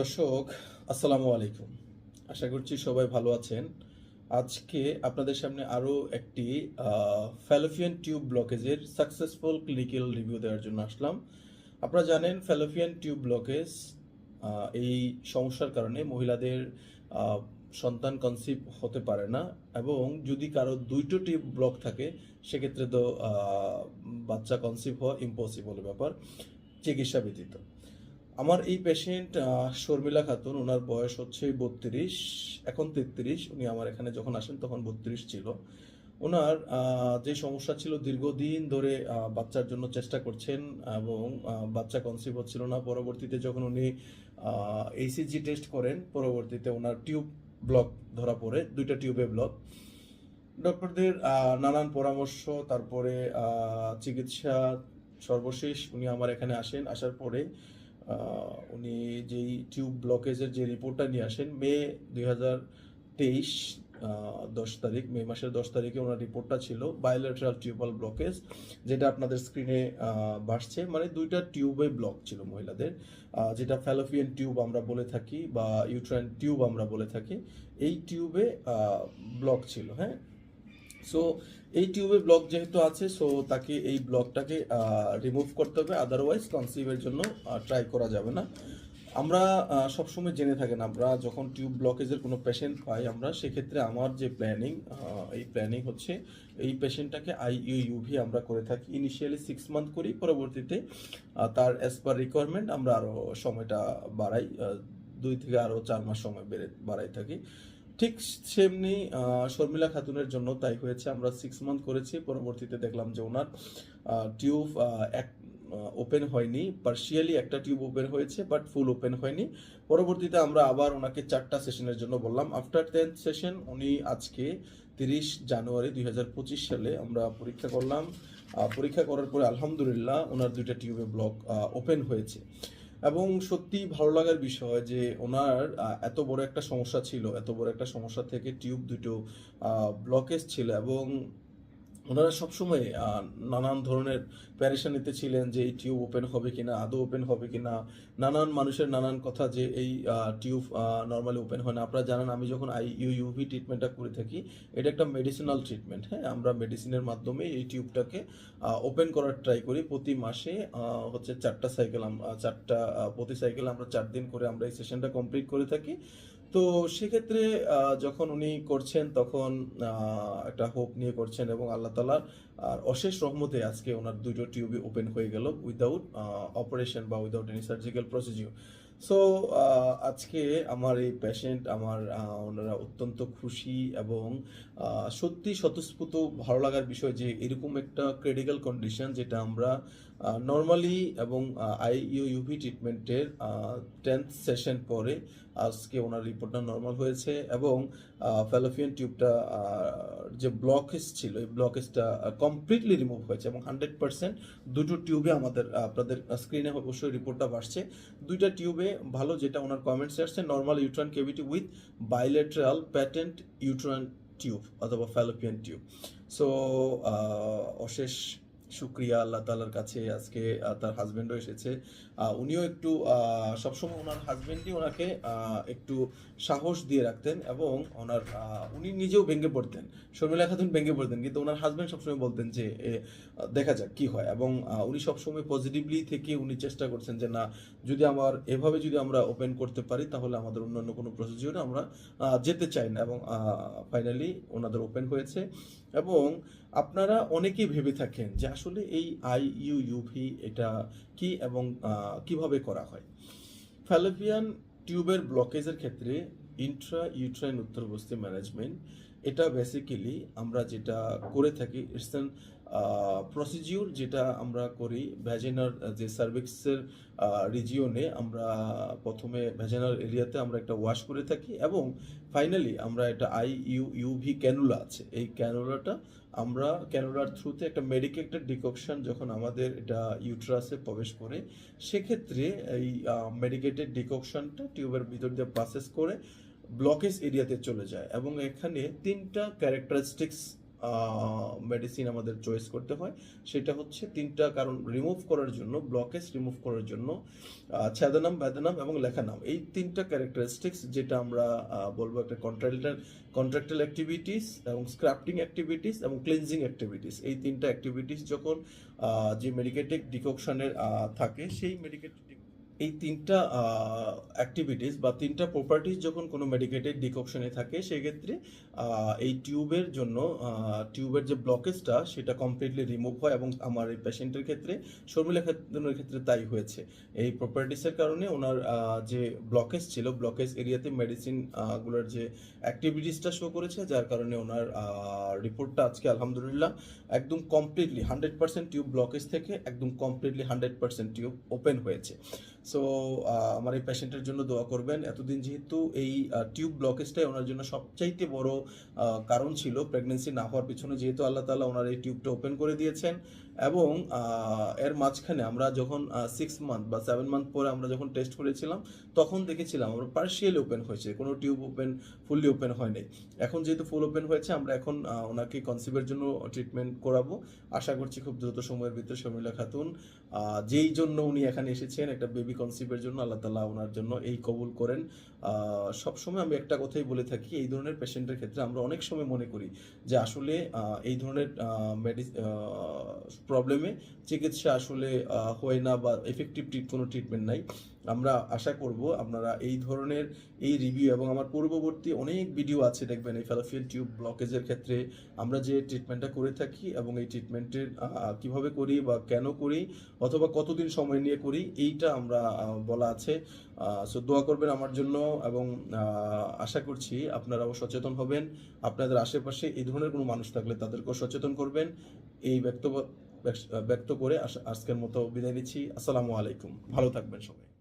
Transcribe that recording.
দর্শক, আসসালামু আলাইকুম। আশা করছি সবাই ভালো আছেন। আজকে আপনাদের সামনে আরও একটি ফ্যালোফিয়ান টিউব ব্লকেজের সাকসেসফুল ক্লিনিক্যাল রিভিউ দেওয়ার জন্য আসলাম। আপনারা জানেন, ফ্যালোফিয়ান টিউব ব্লকেজ এই সমস্যার কারণে মহিলাদের সন্তান কনসিভ হতে পারে না এবং যদি কারও দুইটো টিউব ব্লক থাকে, সেক্ষেত্রে তো বাচ্চা কনসিভ হওয়া ইম্পসিবল ব্যাপার, চিকিৎসা ব্যতীত। আমার এই পেশেন্ট শর্মিলা খাতুন ওনার বয়স হচ্ছে বত্রিশ, এখন তেত্রিশ। উনি আমার এখানে যখন আসেন তখন বত্রিশ ছিল। ওনার যে সমস্যা ছিল দীর্ঘদিন ধরে বাচ্চার জন্য চেষ্টা করছেন এবং বাচ্চা কনসিভ হচ্ছিল না। পরবর্তীতে যখন উনি এইসিজি টেস্ট করেন, পরবর্তীতে ওনার টিউব ব্লক ধরা পড়ে, দুইটা টিউবে ব্লক ডক্টরদের নানান পরামর্শ, তারপরে চিকিৎসা সর্বশেষ উনি আমার এখানে আসেন। আসার পরে উনি যেই টিউব ব্লকেজের যে রিপোর্টটা নিয়ে আসেন, মে দুই হাজার তেইশ দশ তারিখ, মে মাসের দশ তারিখে ওনার রিপোর্টটা ছিল বায়োলেটারাল টিউবাল ব্লকেজ যেটা আপনাদের স্ক্রিনে ভাসছে। মানে দুইটা টিউবে ব্লক ছিল মহিলাদের যেটা ফ্যালোফিয়ান টিউব আমরা বলে থাকি বা ইউট্রাইন টিউব আমরা বলে থাকি। এই টিউবে ব্লক ছিল হ্যাঁ? সো এই টিউবে ব্লক যেহেতু আছে সো তাকে এই ব্লকটাকে রিমুভ করতে হবে আদারওয়াইজ কনসিভের জন্য ট্রাই করা যাবে না। আমরা সবসময় জেনে থাকেন, আমরা যখন টিউব ব্লকেজের কোনো পেশেন্ট পাই, আমরা সেক্ষেত্রে আমার যে প্ল্যানিং এই প্ল্যানিং হচ্ছে, এই পেশেন্টটাকে আইইউ ইউভি আমরা করে থাকি ইনিশিয়ালি সিক্স মান্থ করি পরবর্তীতে তার অ্যাজ পার রিকোয়ারমেন্ট আমরা আরও সময়টা বাড়াই দুই থেকে আরও চার মাস সময় বেড়ে, বাড়াই থাকি। ঠিক সেমনি শর্মিলা খাতুনের জন্য তাই হয়েছে। আমরা সিক্স মান্থ করেছি, পরবর্তীতে দেখলাম যে ওনার টিউব এক ওপেন হয়নি। পার্শিয়ালি একটা টিউব ওপেন হয়েছে বাট ফুল ওপেন হয়নি। পরবর্তীতে আমরা আবার ওনাকে চারটা সেশনের জন্য বললাম। আফটার টেন্থ সেশন উনি আজকে তিরিশ জানুয়ারি দুই হাজার পঁচিশ সালে আমরা পরীক্ষা করলাম। পরীক্ষা করার পরে আলহামদুলিল্লাহ, ওনার দুইটা টিউবে ব্লক ওপেন হয়েছে। এবং সত্যি ভালো লাগার বিষয় যে ওনার এত বড় একটা সমস্যা ছিল, এত বড় একটা সমস্যা থেকে টিউব দুটো ব্লকেজ ছিল এবং ওনারা সবসময় নানান ধরনের প্যারেশানিতে ছিলেন যে এই টিউব ওপেন হবে কিনা, আদৌ ওপেন হবে কিনা। নানান মানুষের নানান কথা যে এই টিউব নর্মালি ওপেন হয় না। আপনারা জানেন আমি যখন আই ইউ ইউভি ট্রিটমেন্টটা করে থাকি, এটা একটা মেডিসিনাল ট্রিটমেন্ট হ্যাঁ? আমরা মেডিসিনের মাধ্যমে এই টিউবটাকে ওপেন করার ট্রাই করি। প্রতি মাসে হচ্ছে চারটা সাইকেল চারটা প্রতি সাইকেল আমরা চার দিন করে আমরা এই সেশনটা কমপ্লিট করে থাকি। তো সেক্ষেত্রে যখন উনি করছেন তখন একটা হোপ নিয়ে করছেন এবং আল্লাহ তালার আর অশেষ রহমতে আজকে ওনার দুটো টিউবই ওপেন হয়ে গেল উইদাউট অপারেশন বা without any surgical procedure so আজকে আমার এই পেশেন্ট আমার ওনারা অত্যন্ত খুশি এবং সত্যি স্বতঃস্ফূর্ত ভালো লাগার বিষয় যে এরকম একটা ক্রিটিক্যাল কন্ডিশন যেটা আমরা নর্মালি এবং আইইউ ইউভি ট্রিটমেন্টের টেন্থ সেশন পরে আজকে ওনার রিপোর্টটা নর্মাল হয়েছে এবং ফ্যালোফিয়ান টিউবটা যে ব্লকেজ ছিল, এই ব্লকেজটা কমপ্লিটলি রিমুভ হয়েছে এবং হান্ড্রেড পার্সেন্ট দুটো টিউবে আমাদের আপনাদের স্ক্রিনে অবশ্যই রিপোর্টটা বাড়ছে। দুইটা টিউবে ভালো যেটা ওনার কমেন্টসে আসছে normal uterine cavity with bilateral patent uterine tube অথবা ফ্যালোপিয়ান টিউব সো অশেষ শুক্রিয়া আল্লাহ তালার কাছে আজকে তার হাজবেন্ডও এসেছে। উনিও একটু সবসময় ওনার হাজবেন্ডই ওনাকে একটু সাহস দিয়ে রাখতেন এবং ওনার উনি নিজেও ভেঙে পড়তেন। শর্মিলা খাতুন ভেঙে পড়তেন, কিন্তু ওনার হাজবেন্ড সবসময় বলতেন যে দেখা যাক কি হয়। এবং উনি সবসময় পজিটিভলি থেকে উনি চেষ্টা করছেন যে, না, যদি আমার, এভাবে যদি আমরা ওপেন করতে পারি, তাহলে আমাদের অন্যান্য কোনো প্রসিজিওরে আমরা যেতে চাই না। এবং ফাইনালি ওনাদের ওপেন হয়েছে। এবং আপনারা অনেকেই ভেবে থাকেন যে আসলে এই আই ইউ ইউভি এটা কি এবং কীভাবে করা হয়। ফ্যালোপিয়ান টিউবের ব্লকেজের ক্ষেত্রে ইন্ট্রা ইউট্রাইন উত্তরবস্তি ম্যানেজমেন্ট এটা বেসিক্যালি আমরা যেটা করে থাকি ইটস অ্যান প্রসিজিওর যেটা আমরা করি ভ্যাজেনার যে সার্ভিক্সের রিজিওনে আমরা প্রথমে ভ্যাজেনার এরিয়াতে আমরা একটা ওয়াশ করে থাকি এবং ফাইনালি আমরা একটা আই ইউ ইউভি ক্যানুলা আছে। এই ক্যানুলাটা আমরা ক্যানুলার থ্রুতে একটা মেডিকেটেড ডিককশন যখন আমাদের এটা ইউট্রাসে প্রবেশ করে, সেক্ষেত্রে এই মেডিকেটেড ডিককশনটা টিউবের ভিতর দিয়ে প্রসেস করে ব্লকেজ এরিয়াতে চলে যায় এবং এখানে তিনটা ক্যারেক্টারিস্টিক্স মেডিসিন আমাদের চয়েস করতে হয়। সেটা হচ্ছে তিনটা কারণ রিমুভ করার জন্য ব্লকেজ রিমুভ করার জন্য ছ্যাদানাম ব্যাদানাম এবং লেখানাম। এই তিনটা ক্যারেক্টারিস্টিক্স যেটা আমরা বলব একটা কন্ট্রাক্টাল কন্ট্রাক্টাল অ্যাক্টিভিটিস এবং স্ক্রাফটিং অ্যাক্টিভিটিস এবং ক্লিনজিং অ্যাক্টিভিটিস এই তিনটা অ্যাক্টিভিটিস যখন যে মেডিকেটেড ডিককশনের থাকে, সেই মেডিকেটেড এই তিনটা অ্যাক্টিভিটিস বা তিনটা প্রপার্টিস যখন কোনো মেডিকেটেড ডিককশনে থাকে, সেক্ষেত্রে এই টিউবের জন্য টিউবের যে ব্লকেজটা সেটা কমপ্লিটলি রিমুভ হয় এবং আমার এই পেশেন্টের ক্ষেত্রে শর্মিলা খাতুনের ক্ষেত্রে তাই হয়েছে। এই প্রপার্টিসের কারণে ওনার যে ব্লকেজ ছিল ব্লকেজ এরিয়াতে মেডিসিনগুলোর যে অ্যাক্টিভিটিসটা শো করেছে, যার কারণে ওনার রিপোর্টটা আজকে আলহামদুলিল্লাহ একদম completely hundred percent tube blockage থেকে একদম completely hundred percent tube open হয়েছে। সো আমার এই পেশেন্টের জন্য দোয়া করবেন। এতদিন যেহেতু এই টিউব ব্লকেজটাই ওনার জন্য সবচাইতে বড় কারণ ছিল প্রেগনেন্সি না হওয়ার পিছনে, যেহেতু আল্লাহ তালা ওনার এই টিউবটা ওপেন করে দিয়েছেন। এবং এর মাঝখানে আমরা যখন সিক্স মান্থ বা সেভেন মান্থ পরে আমরা যখন টেস্ট করেছিলাম, তখন দেখেছিলাম আমরা পার্শিয়ালি ওপেন হয়েছে, কোনো টিউব ওপেন ফুললি ওপেন হয়নি। এখন যেহেতু ফুল ওপেন হয়েছে, আমরা এখন ওনাকে কনসিভের জন্য ট্রিটমেন্ট করাবো। আশা করছি খুব দ্রুত সময়ের ভিতরে শর্মিলা খাতুন যেই জন্য উনি এখানে এসেছেন, একটা বেবি কনসিভের জন্য আল্লাহ তালা ওনার জন্য এই কবুল করেন। সবসময় আমি একটা কথাই বলে থাকি, এই ধরনের পেশেন্টের ক্ষেত্রে আমরা অনেক সময় মনে করি যে আসলে এই ধরনের মেডি প্রবলেমে চিকিৎসা আসলে হয় না বা এফেক্টিভ কোনো ট্রিটমেন্ট নাই। আমরা আশা করব আপনারা এই ধরনের এই রিভিউ এবং আমার পূর্ববর্তী অনেক ভিডিও আছে দেখবেন এই ফেলোফিয়ান টিউব ব্লকেজের ক্ষেত্রে আমরা যে ট্রিটমেন্টটা করে থাকি এবং এই ট্রিটমেন্টের কীভাবে করি বা কেন করি অথবা কতদিন সময় নিয়ে করি এইটা আমরা বলা আছে। সো দোয়া করবেন আমার জন্য এবং আশা করছি আপনারাও সচেতন হবেন। আপনাদের আশেপাশে এই ধরনের কোনো মানুষ থাকলে তাদেরকেও সচেতন করবেন। এই ব্যক্ত ব্যক্ত করে আজকের মতো বিদায় নিচ্ছি। আসসালামু আলাইকুম। ভালো থাকবেন সবাই।